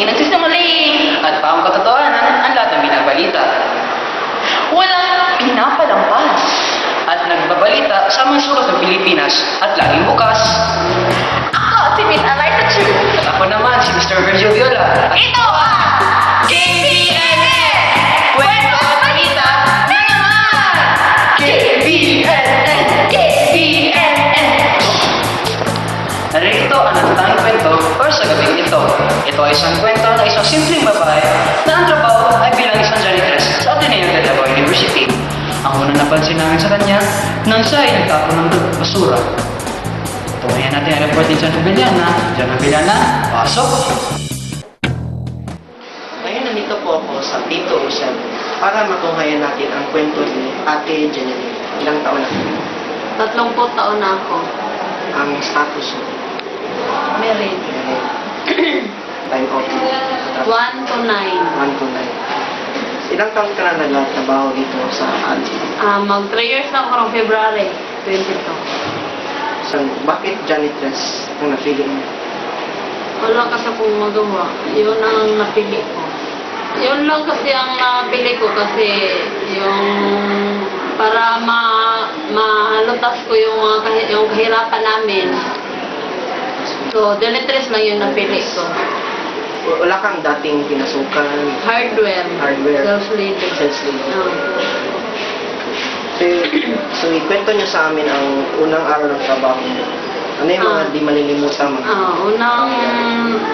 Hindi nagsisinungaling at pang katotohanan ang lahat ng binabalita. Walang pinapalampas at nagbabalita sa mga ng Pilipinas at laging bukas. Ako, si Miss Eliza Chu. At ako naman, si Mr. Virgil Viola. At namin sa kanya nang siya ay nagtapon ng basura. Tungayan natin ang report ni John Abellana. John Abellana, pasok! Ngayon nandito po ako sa Tito Rochelle para matunghayan natin ang kwento ni Ate Jenny. Ilang taon na Tatlong po taon na ako. ang status mo. Married. Time of 1 to 9. 1 to 9. Ilang taon ka na nagtatrabaho dito sa Aldi? Ah, mag 3 years na ako ng February 22. So, bakit janitress ang napili mo? Wala kasi akong magawa. Yun ang napili ko. Yun lang kasi ang napili ko kasi yung para ma malutas ko yung mga kahi- yung kahirapan namin. So, janitress lang yung napili ko. Wala kang dating pinasukan, Hardware. Hardware. Self-leading. sales lead. Ah. So, ikwento niyo sa amin ang unang araw ng trabaho mo. Ano yung mga Ah. di malilimutan mo? Ah, unang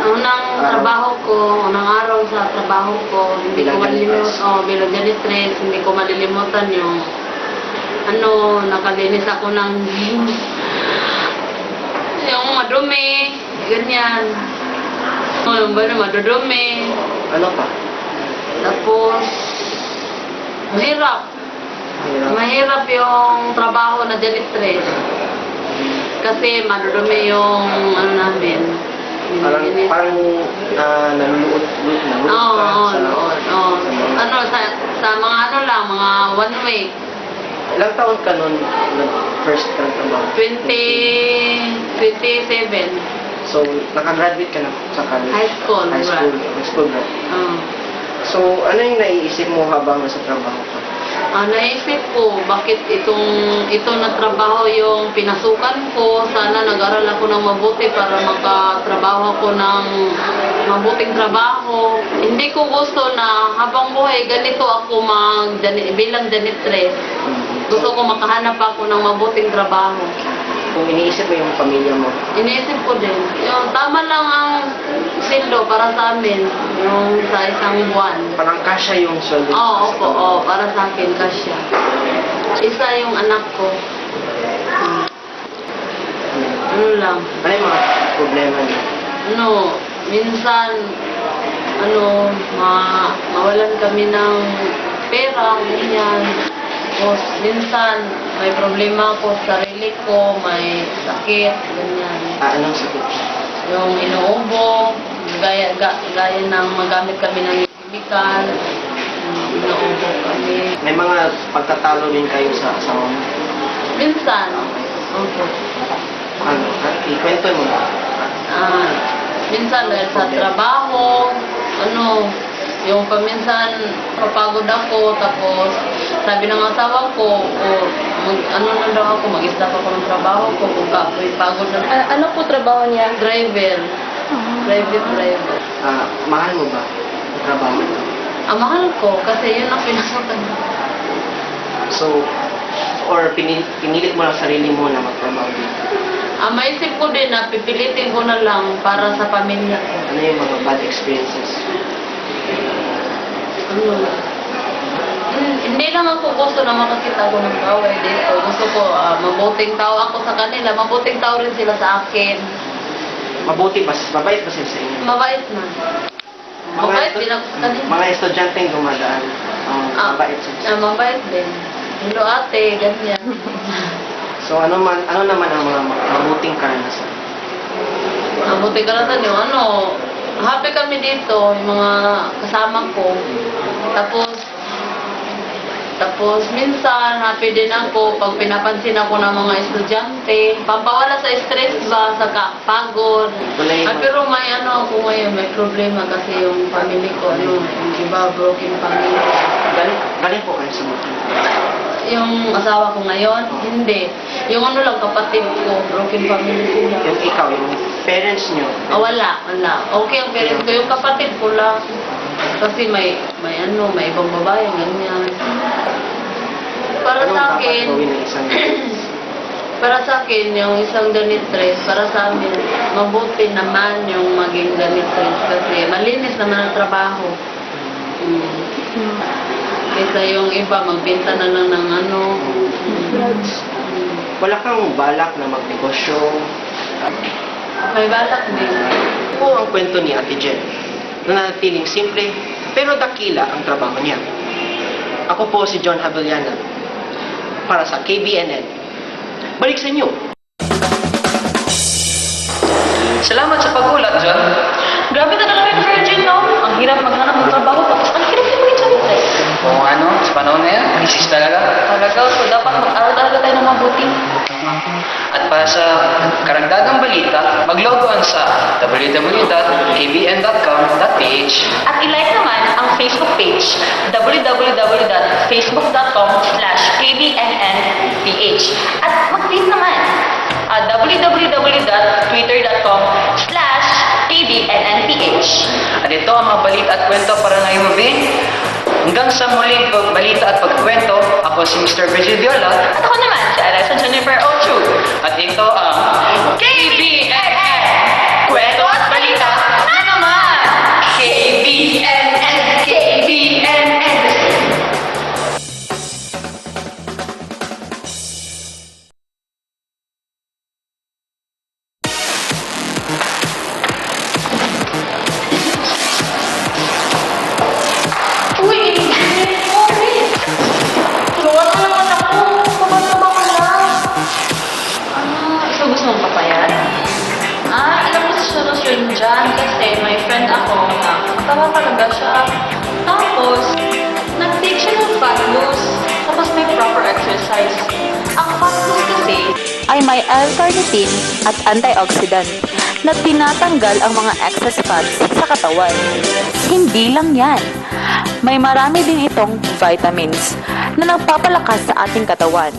unang Araw. trabaho ko, unang araw sa trabaho ko, hindi Bilang ko malilimutan, janitress. oh, bilang janitress, hindi ko malilimutan yung ano, nakalinis ako ng yung madumi, ganyan. Oh, yung ba madudumi. Ano pa? Tapos, mahirap. Hirap. Mahirap yung trabaho na janitress. Kasi madudumi yung ano namin. Parang, Ganyan. parang uh, naluluot Oo, ka oo, sa... oo, oo. mga- Ano, sa, sa mga ano lang, mga one week. Ilang taon ka nun nag-first ka trabaho? 20, 27. So, nakagraduate ka na sa college? High school, High school, high school grad. Uh, So, ano yung naiisip mo habang nasa trabaho ka? Ah, naisip ko, bakit itong ito na trabaho yung pinasukan ko. Sana nag-aral ako ng mabuti para makatrabaho ako ng mabuting trabaho. Hindi ko gusto na habang buhay ganito ako mag bilang janitress. Gusto ko makahanap ako ng mabuting trabaho. Kung iniisip mo yung pamilya mo, Iniisip ko din, yung tama lang ang sildo para sa amin, yung sa isang buwan. parang kasya yung sweldo. Oo, sa opo, oo, para sa akin, kasya. Isa yung anak ko. Hmm. Ano lang, Ano yung mga problema niyo? ano, minsan, ano, ma mawalan kami ng pera, ganyan. Tapos, minsan, may problema ako sa sarili ko, may sakit, ganyan. Ah, anong sakit? yung inuubo, gaya, ga, gaya ng magamit kami ng chemical, um, inuubo kami. May mga pagtatalo din kayo sa asawa mo. Minsan, opo, Ano? Ikwento mo. ah, minsan dahil sa trabaho, ano, yung paminsan papagod ako, tapos sabi ng asawa ko, o, mag, ano na daw ako, mag-stop ako ng trabaho ko, kung kapoy pagod na. Ah, ano po trabaho niya? Driver, private driver. Ah, mahal mo ba ang trabaho mo? Ang mahal ko, kasi yun ang pinasukan ko. So, or pinil pinilit mo lang sarili mo na magtrabaho dito. Ang maisip ko din na pipilitin ko na lang para sa pamilya ko. Ano yung mga bad experiences? Ano? Hindi lang ako gusto na makakita ko ng kaway dito. Gusto ko ah, mabuting tao ako sa kanila. Mabuting tao rin sila sa akin. Mabuti ba? Mabait ba sila sa inyo? Mabait na. Mabait estu- din ako sa kanila. Mga estudyanteng dumadaan. Um, Ah, mabait sila. ah, mabait din. Hello ate, ganyan. So, ano man ano naman ang mga mabuting karanasan? Mabuting karatan yung ano, happy kami dito, yung mga kasama ko. Tapos, tapos minsan, happy din ako pag pinapansin ako ng mga estudyante. Pampawala sa stress ba, sa pagod. Yung- Ah, pero may ano ako ngayon, may problema kasi yung family ko, ano, yung iba broken family. Galing, galing po kayo sa yung asawa ko ngayon, hindi. Yung ano lang, kapatid ko, broken family sila. Yung ikaw, yung parents nyo. Ah, wala, wala. Okay ang parents ko. Yung kapatid ko lang. Kasi may, may ano, may ibang babae, ganyan. Para sa akin, para sa akin, yung isang janitress, para sa amin, mabuti naman yung maging janitress kasi malinis naman ang trabaho. Mm. Kaysa yung iba, magbenta na lang ng ano. Mm. Wala kang balak na magnegosyo. May balak din. Po ang kwento ni Ate Jen. Nanatiling simple, pero dakila ang trabaho niya. Ako po si John Havillana para sa KBNN. Balik sa inyo. Salamat sa pag-ulat, John. Grabe talaga yung virgin, no? Ang hirap maghanap ng trabaho, tapos ang hirap yung mga janitress. Kung ano, sa panahon na yan, isis talaga. Talaga, so dapat mag-aral talaga tayo. At para sa karagdagang balita, maglogoan sa www.abn.com.ph At ilike naman ang Facebook page www.facebook.com slash kbnnph At mag-tweet naman uh, www.twitter.com slash kbnnph At ito ang mga balita at kwento para ngayong gabi. Hanggang sa muling pagbalita at pagkwento, ako si Mr. Presidio At ako naman, si Alessa Jennifer ako na matawa talaga siya. Tapos, nag-take siya ng fat. Tapos may proper exercise. Ang fat loss kasi, ay may L-carnitine at antioxidant na tinatanggal ang mga excess fats sa katawan. Hindi lang yan. May marami din itong vitamins na nagpapalakas sa ating katawan